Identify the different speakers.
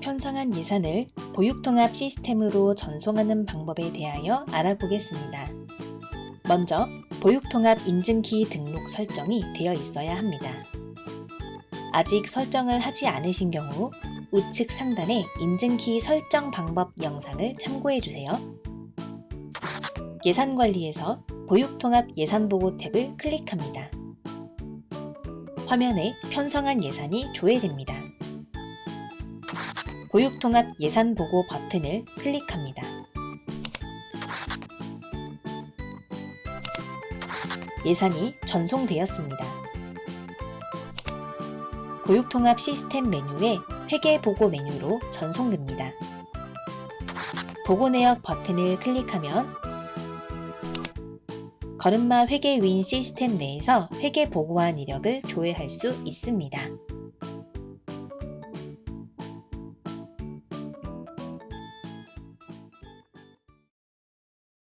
Speaker 1: 편성한 예산을 보육통합 시스템으로 전송하는 방법에 대하여 알아보겠습니다. 먼저 보육통합 인증키 등록 설정이 되어 있어야 합니다. 아직 설정을 하지 않으신 경우 우측 상단의 인증키 설정 방법 영상을 참고해 주세요. 예산 관리에서 보육통합 예산 보고 탭을 클릭합니다. 화면에 편성한 예산이 조회됩니다. 보육통합 예산 보고 버튼을 클릭합니다. 예산이 전송되었습니다. 보육통합 시스템 메뉴에 회계 보고 메뉴로 전송됩니다. 보고 내역 버튼을 클릭하면 걸음마 회계 위인 시스템 내에서 회계 보고한 이력을 조회할 수 있습니다.